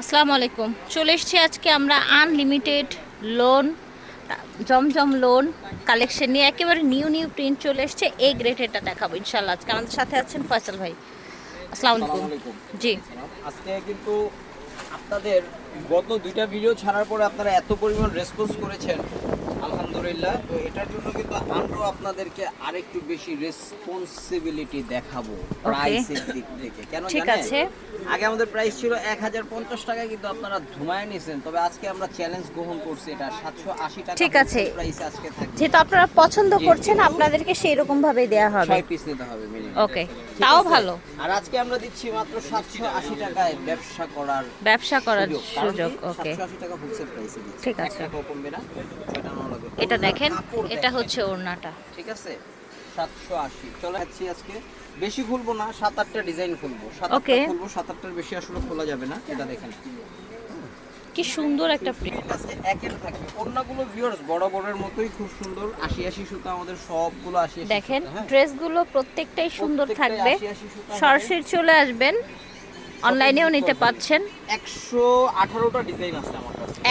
আসসালামু আলাইকুম। চলে এসছি আজকে আমরা আনলিমিটেড লোন জমজম লোন কালেকশন নিয়ে। একেবারে নিউ নিউ প্রিন্ট চলে এসছে। এই গ্রেটেরটা দেখাবো ইনশাল্লাহ আজকে আমাদের সাথে আছেন ফয়সাল ভাই। আসসালামু আলাইকুম। জি। আজকে কিন্তু আপনাদের গত দুইটা ভিডিও ছাড়ার পরে আপনারা এত পরিমাণ রেসপন্স করেছেন। আলহামদুলিল্লাহ। তো এটার জন্য কিন্তু আপনাদেরকে আরেকটু বেশি রেসপন্সিবিলিটি দেখাবো প্রাইসের দিক থেকে। কেন ঠিক আছে। আগে আমাদের প্রাইস ছিল এক হাজার পঞ্চাশ টাকা কিন্তু আপনারা ধুমায় নিছেন। তবে আজকে আমরা চ্যালেঞ্জ গ্রহণ করছি এটা সাতশো আশি টাকা ঠিক আছে। প্রাইস আজকে থাকবে। যেহেতু আপনারা পছন্দ করছেন আপনাদেরকে সেই রকম ভাবে দেওয়া হবে। ছয় পিস নিতে হবে ওকে তাও ভালো। আর আজকে আমরা দিচ্ছি মাত্র সাতশো আশি টাকায় ব্যবসা করার ব্যবসা করার সুযোগ। ওকে 780 টাকা হোলসেল প্রাইসে। ঠিক আছে। কমবে না। এটা দেখেন এটা হচ্ছে ওড়নাটা। ঠিক আছে? 780 চলে যাচ্ছি আজকে। বেশি খুলবো না সাত আটটা ডিজাইন খুলবো। সাত আটটা খুলবো সাত আটটার বেশি আসলে খোলা যাবে না। এটা দেখেন। কি সুন্দর একটা প্রিন্ট আছে একের থাকবে অন্যগুলো ভিউয়ার্স বড় বড়ের মতোই খুব সুন্দর। আশি আশি সুতা আমাদের সবগুলো আশি আশি দেখেন সুতা, হ্যাঁ। ড্রেসগুলো প্রত্যেকটাই সুন্দর থাকবে। 80 80। সরাসরি চলে আসবেন। অনলাইনেও নিতে পাচ্ছেন। একশো আঠারোটা ডিজাইন আছে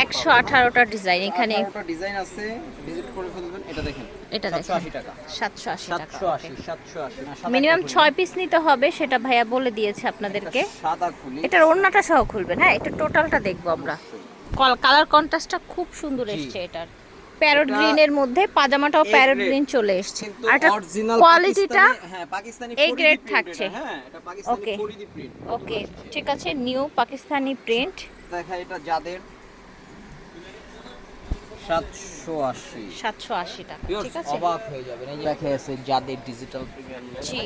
একশো আঠারোটা ডিজাইন এখানে ডিজাইন আছে। ভিজিট করে ফেলবেন এটা দেখেন। এটা দেখেন। 780 টাকা। সাতশো আশি সাতশো আশি সাতশো মিনিমাম ছয় পিস নিতে হবে সেটা ভাইয়া বলে দিয়েছে আপনাদেরকে। এটার ওড়নাটা সহ খুলবেন হ্যাঁ এটা টোটালটা দেখব আমরা। কালার কন্ট্রাস্টটা খুব সুন্দর। এসছে এটার। প্যারট এটা গ্রিনের মধ্যে পাজামাটাও প্যারট গ্রিন চলে এসছে। আর এটা অরিজিনাল কোয়ালিটিটা হ্যাঁ পাকিস্তানি A 4D থাকছে। হ্যাঁ এটা পাকিস্তানি Okay. 4D প্রিন্ট ওকে ঠিক আছে নিউ পাকিস্তানি প্রিন্ট দেখা এটা যাদের 780 সাতশো আশি টাকা ঠিক আছে? অবাক হয়ে যাবেন। এই যে দেখা আছে যাদের ডিজিটাল জি।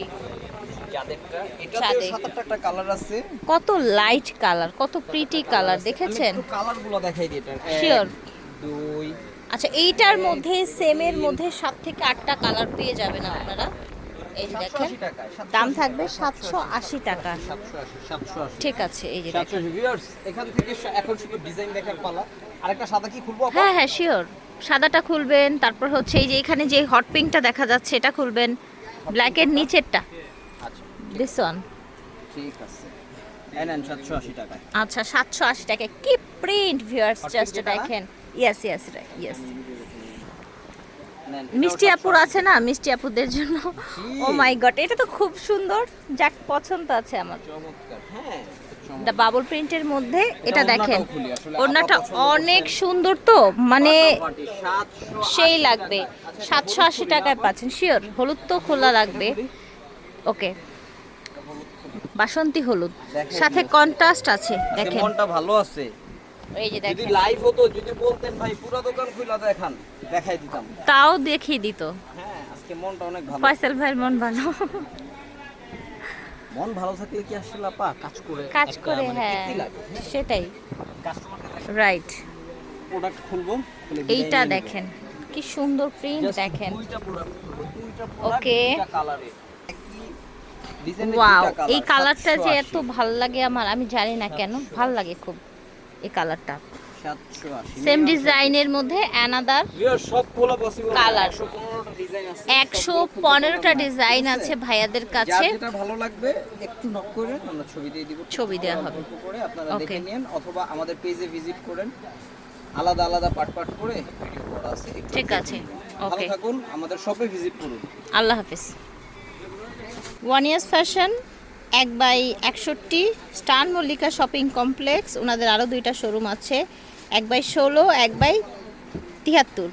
যাদেরটা এটাতে কালার আছে। কত লাইট কালার কত প্রিটি কালার দেখেছেন? কালারগুলো দেখাই দিই এটা Sure. দুই আচ্ছা এইটার মধ্যে সেমের মধ্যে সাত থেকে আটটা কালার পেয়ে যাবেন আপনারা। এই যে দেখেন দাম থাকবে সাতশো আশি টাকা। 780 780 ঠিক আছে এই যে দেখেন। এখান থেকে এখন শুধু ডিজাইন দেখার পালা। আরেকটা সাদা কি খুলবো হ্যাঁ হ্যাঁ শিওর সাদাটা খুলবেন তারপর হচ্ছে এই যে এখানে যে হট পিঙ্কটা দেখা যাচ্ছে এটা খুলবেন। ব্ল্যাকের নিচেরটা। আচ্ছা দিস ওয়ান ঠিক আছে। এই নেন 780 টাকায়। আচ্ছা সাতশো আশি টাকা কি প্রিন্ট ভিউয়ার্স জাস্ট? দেখেন। ইয়েস ইয়েস ইয়েস মিষ্টি আপুর আছে না মিষ্টি আপুদের জন্য। ও মাই গড এটা তো খুব সুন্দর। যাক পছন্দ আছে আমার। হ্যাঁ দা বাবল প্রিন্টের মধ্যে এটা দেখেন। ওড়নাটা অনেক সুন্দর তো মানে সেই লাগবে। আচ্ছা, সাতশো আশি টাকায় পাচ্ছেন শিওর হলুদ তো খোলা লাগবে। ওকে বাসন্তী হলুদ। সাথে। কন্ট্রাস্ট আছে আজকে দেখেন। মনটা ভালো আছে? এই যে যদি লাইভ হতো যদি বলতেন ভাই পুরো দোকান খুলে দেখান দেখাই দিতাম। তাও দেখিয়ে দিত। হ্যাঁ আজকে মনটা অনেক ভালো। ফয়সাল ভাইয়ের মন ভালো। মন ভালো থাকলে কি আসলে আপা কাজ করে কাজ করে মানে হ্যাঁ সেটাই। রাইট প্রোডাক্ট খুলবো এইটা দেখেন কি সুন্দর প্রিন্ট দেখেন। ডিজাইনের ওয়াও এই কালারটা যে এত ভালো লাগে আমার আমি জানি না কেন ভালো লাগে খুব। এই কালারটা। সেম ডিজাইনের মধ্যে অ্যানাদার Viewers, সব খোলা পসিবল Colour। 115টা ডিজাইন আছে। একশো পনেরোটা ডিজাইন আছে ভাইয়াদের কাছে। ভালো লাগবে একটু নক করে আমরা ছবি দিয়ে দিব। ছবি দেওয়া হবে। আপনারা দেখে নিন অথবা আমাদের পেজে ভিজিট করেন। আলাদা আলাদা পার্ট পার্ট করে ভিডিও করা আছে ঠিক আছে, okay. থাকুন আমাদের শপে ভিজিট করুন। আল্লাহ হাফিজ। ওয়ান ইয়ার্স ফ্যাশন এক বাই একষট্টি স্টান মল্লিকা শপিং কমপ্লেক্স, ওনাদের আরও দুইটা শোরুম আছে, এক বাই ষোলো, এক বাই তিয়াত্তর।